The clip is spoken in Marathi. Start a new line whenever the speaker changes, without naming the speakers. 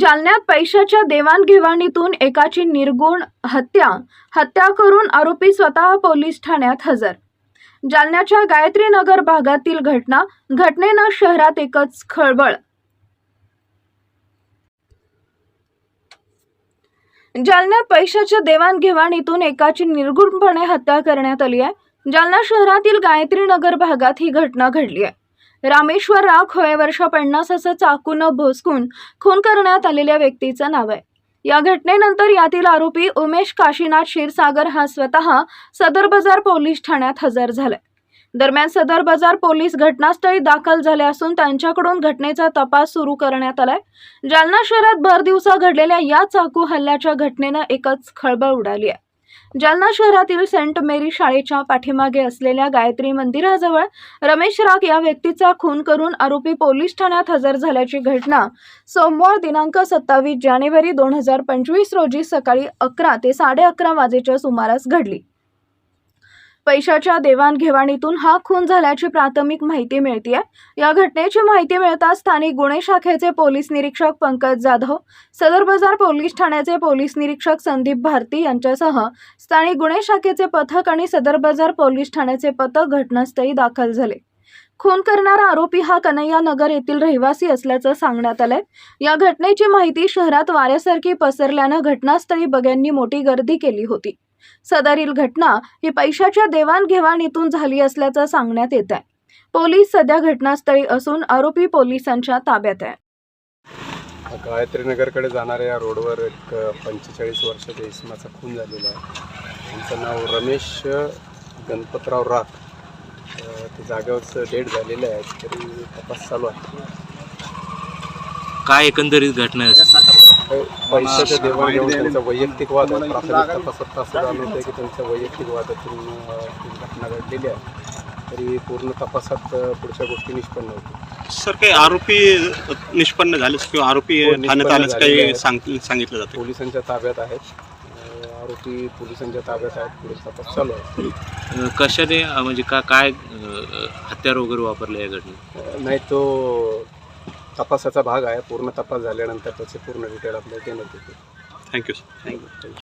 जालन्यात पैशाच्या देवाणघेवाणीतून एकाची निर्गुण हत्या हत्या करून आरोपी स्वतः पोलीस ठाण्यात हजर. जालन्याच्या गायत्री नगर भागातील घटना घटनेनं शहरात एकच खळबळ. जालन्यात पैशाच्या देवाणघेवाणीतून एकाची निर्गुणपणे हत्या करण्यात आली आहे. जालना शहरातील गायत्री नगर भागात ही घटना घडली आहे. रामेश्वर राख होय वर्ष पन्नास असं चाकून भोसकून खून करण्यात आलेल्या व्यक्तीचं नाव आहे. या घटनेनंतर यातील आरोपी उमेश काशीनाथ क्षीरसागर हा स्वतः सदर बाजार पोलीस ठाण्यात हजर झालाय. दरम्यान सदर बाजार पोलीस घटनास्थळी दाखल झाले असून त्यांच्याकडून घटनेचा तपास सुरू करण्यात आलाय. जालना शहरात भर दिवसा घडलेल्या या चाकू हल्ल्याच्या घटनेनं एकच खळबळ उडाली आहे. जालना शहरातील सेंट मेरी शाळेच्या पाठीमागे असलेल्या गायत्री मंदिराजवळ रमेश राग या व्यक्तीचा खून करून आरोपी पोलीस ठाण्यात हजर झाल्याची घटना सोमवार दिनांक सत्तावीस जानेवारी दोन हजार पंचवीस रोजी सकाळी अकरा ते साडे अकरा वाजेच्या सुमारास घडली. पैशाच्या देवाणघेवाणीतून हा खून झाल्याची प्राथमिक माहिती मिळते या घटनेची माहिती मिळताच स्थानिक गुन्हे शाखेचे पोलीस निरीक्षक पंकज जाधव सदर बाजार पोलीस ठाण्याचे पोलीस निरीक्षक संदीप भारती यांच्यासह स्थानिक गुन्हे शाखेचे पथक आणि सदर बाजार पोलीस ठाण्याचे पथक घटनास्थळी दाखल झाले. खून करणारा आरोपी हा कन्हैया नगर येथील रहिवासी असल्याचं सांगण्यात आलंय. या घटनेची माहिती शहरात वाऱ्यासारखी पसरल्यानं घटनास्थळी बग्यांनी मोठी गर्दी केली होती. सदरील घटना ही पैशाच्या देवाणघेवाणीतून झाली असल्याचं सांगण्यात येत आहे. पोलीस सध्या घटनास्थळी असून आरोपी पोलिसांच्या ताब्यात आहे.
गायत्री नगरकडे जाणाऱ्या या रोडवर एक पंचेचाळीस वर्षाच्या इसमाचा खून झालेला आहे. त्यांचं नाव रमेश गणपतराव राख ते जागेवरच डेट झालेले आहे तरी तपास चालू आहे.
काय एकंदरीत घटना आहे?
काही पैशाच्या देवाणघेवाण त्यांचा वैयक्तिक वाद आहे प्राथमिक तपासात असं की त्यांच्या वैयक्तिक वादातून ही घटना घडलेली आहे तरी पूर्ण तपासात पुढच्या गोष्टी निष्पन्न होतील.
सर काही आरोपी निष्पन्न झालेच किंवा आरोपी
हो,
ठाण्यात आल्याचं
झालेले
काही सांगितलं जातं?
पोलिसांच्या ताब्यात आहेत. आरोपी पोलिसांच्या ताब्यात आहेत. पुढे तपास चालू आहे.
कशाने म्हणजे का काय हत्यार वगैरे वापरले या घटनेत?
नाही तो तपासाचा भाग आहे. पूर्ण तपास झाल्यानंतर त्याचे पूर्ण डिटेल आपल्याला देण्यात येते
थँक्यू सर
थँक्यू